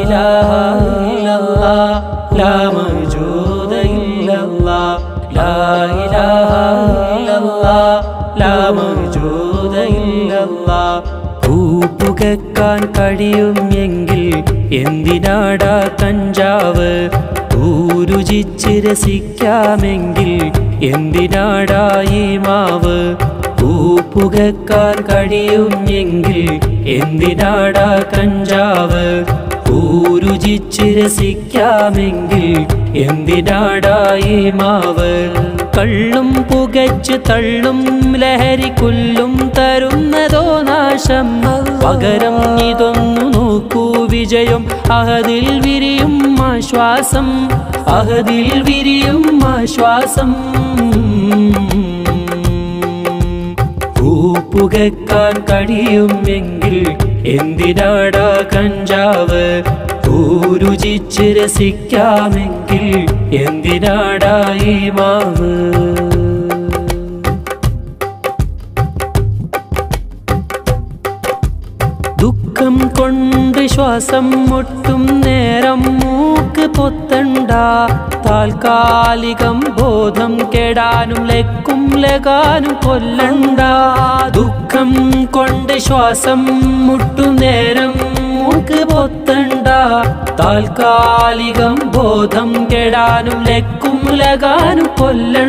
ഇലാഹ ഇല്ലല്ലാഹ് ലാ മൗജൂദ ഇല്ലല്ലാഹ് ലാ ഇലാഹ ഇല്ലല്ലാഹ് ലാ മൗജൂദ ഇല്ലല്ലാഹ് പൂപ്പുകക്കാൻ കഴിയും എങ്കിൽ എന്തിനാടാ കഞ്ചാവ്? ഊരുചിച്ച് രസിക്കാമെങ്കിൽ എന്തിനാടാ ഈ മാവ്? പൂപ്പുകക്കാൻ കഴിയും എങ്കിൽ എന്തിനാടാ കഞ്ചാവ്? ഊരുചിച്ച് രസിക്കാമെങ്കിൽ എന്തിനാടായി മാവ്? കള്ളും പുകച്ച് തള്ളും ലഹരി കൊല്ലും തരുന്നതോ നാശം? പകരം ഇതൊന്നു നോക്കൂ വിജയം. അഹതിൽ വിരിയും ആശ്വാസം. അഹതിൽ വിരിയും ആശ്വാസം. പൂപ്പുകക്കാൻ കഴിയുമെങ്കിൽ എന്തിനാടാ കഞ്ചാവ്? പൂരുചിച്ച് രസിക്കാമെങ്കിൽ എന്തിനാടാ ഈ മാവ്? ദുഃഖം കൊണ്ട് ശ്വാസം മുട്ടും നേരം മൂക്ക് പൊത്തണ്ട. താൽക്കാലികം ബോധം കേടാനും ലെക്കും ലകാനും കൊല്ലണ്ട. ദുഃഖം കൊണ്ട് ശ്വാസം മുട്ടും നേരം പൊത്തണ്ട. താൽക്കാലികം ബോധം കേടാനും ലെക്കും ലകാനും കൊല്ലണ്ട.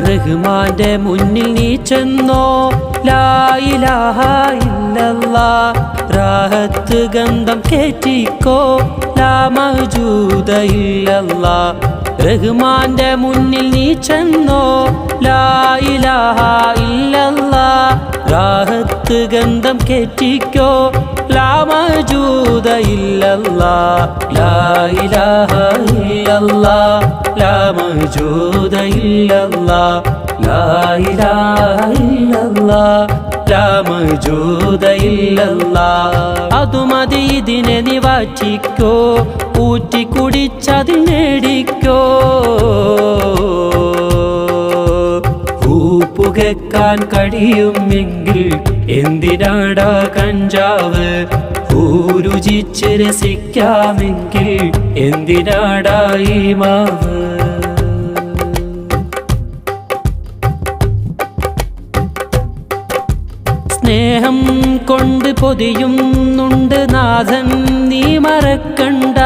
റഹ്മാന്റെ മുന്നിൽ നീ ചെന്നോ? ലായിലാഹ ഇല്ലല്ലാ. രാഹത്ത് ഗന്ധം കേറ്റിക്കോ? ലാ മൗജൂദ റഹ്മാന്റെ മുന്നിൽ നീ ചെന്നോ? ലായിലാഹ ഇല്ലല്ലാ. രാഹത്ത് ഗന്ധം കേറ്റിക്കോ? ലാമജൂത ഇല്ലല്ലാ. ലാ ഇലാഹ ഇല്ലല്ലാ. ലാമജൂത ഇല്ലല്ലാ. ലാ ഇലാഹ ഇല്ലല്ലാ. ലാ മൗജൂദ ഇല്ലല്ലാ. അതു മതി ഇതിനെ നിവാറ്റിക്കോ. ഊറ്റി കുടിച്ചതിൽ നേടിക്കോ പൂപ്പുകക്കാൻ കഴിയുമെങ്കിൽ എന്തിനാടാ കഞ്ചാവ്? ഊരുചിച്ച് രസിക്കാമെങ്കിൽ എന്തിനാടാ ഈ മാവ്? സ്നേഹം കൊണ്ട് പൊതിയുന്നുണ്ട് നാഥൻ നീ മറക്കണ്ട.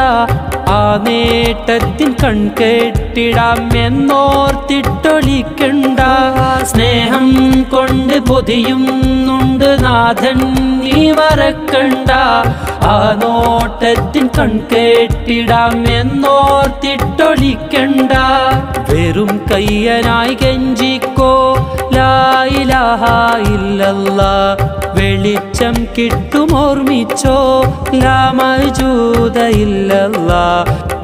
ആ നേട്ടത്തിൻ കൺകെട്ടിടാം എന്നോർത്തിട്ടൊളിക്കണ്ട സ്നേഹം കൊണ്ട് പൊതിയുന്നുണ്ട് നാഥൻ നീ മറക്കണ്ട ആ നോട്ടത്തിൻ കൺകെട്ടിടാം എന്നോർത്തിട്ടൊളിക്കണ്ട വെറും കയ്യനായി കെഞ്ചിക്കോ. ലായിലാഹ ഇല്ലല്ലാ വെളിച്ചം കിട്ടുമോർമിച്ചോ ലാമജൂത ഇല്ലല്ലാ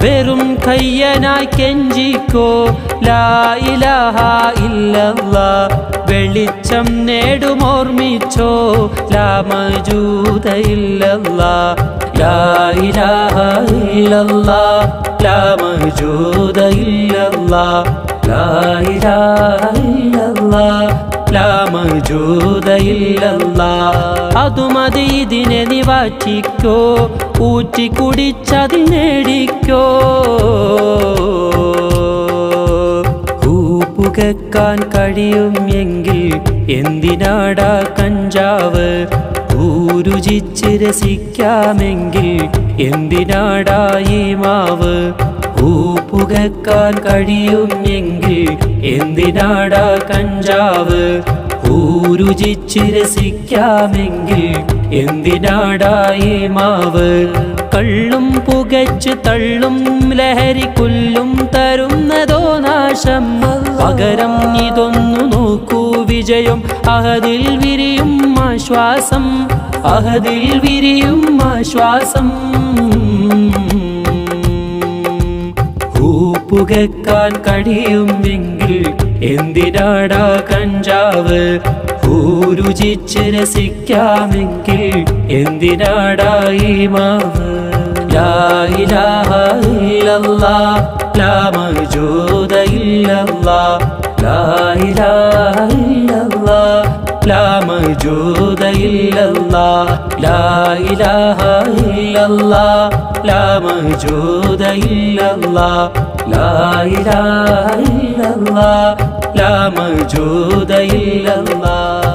വെറും കയ്യനായി കെഞ്ചിക്കോ? ലായിലാഹ ഇല്ലല്ലാ. വെളിച്ചം നേടുമോർമിച്ചോ ലാമജൂത ഇല്ലല്ലാ. ലായിലാഹ ഇല്ലല്ലാ. ലാമജൂത ഇല്ലല്ലാ. അതു അതുമതി ഇതിനെ നിവാറ്റിക്കോ. ഊറ്റി കുടിച്ചതിൽ നേടിക്കോ പൂപ്പുകക്കാൻ കഴിയും എങ്കിൽ എന്തിനാടാ കഞ്ചാവ്? ഊരുചിച്ച് രസിക്കാമെങ്കിൽ എന്തിനാടാ ഈ മാവ്? പൂപ്പുകക്കാൻ കഴിയും എങ്കിൽ എന്തിനാടാ കഞ്ചാവ്? ഊരുചിച്ച് രസിക്കാമെങ്കിൽ എന്തിനാടാ ഈ മാവ്? കള്ളും പുകച്ച് തള്ളും ലഹരി കൊല്ലും തരുന്നതോ നാശം? പകരം ഇതൊന്നു നോക്കൂ വിജയം. അഹതിൽ വിരിയും ആശ്വാസം. അഹതിൽ വിരിയും ആശ്വാസം. പുകക്കാൻ കഴിയുമെങ്കിൽ എന്തിനാടാ കഞ്ചാവ്? ഊരുചിച്ച് രസിക്കാമെങ്കിൽ എന്തിനാടായി മാവ്? ലാ ഇലാഹ ഇല്ലല്ലാ ലാ മൗജൂദ ഇല്ലല്ലാ ലാ ഇലാഹ ഇല്ലല്ലാഹ് ലാ മൗജൂദ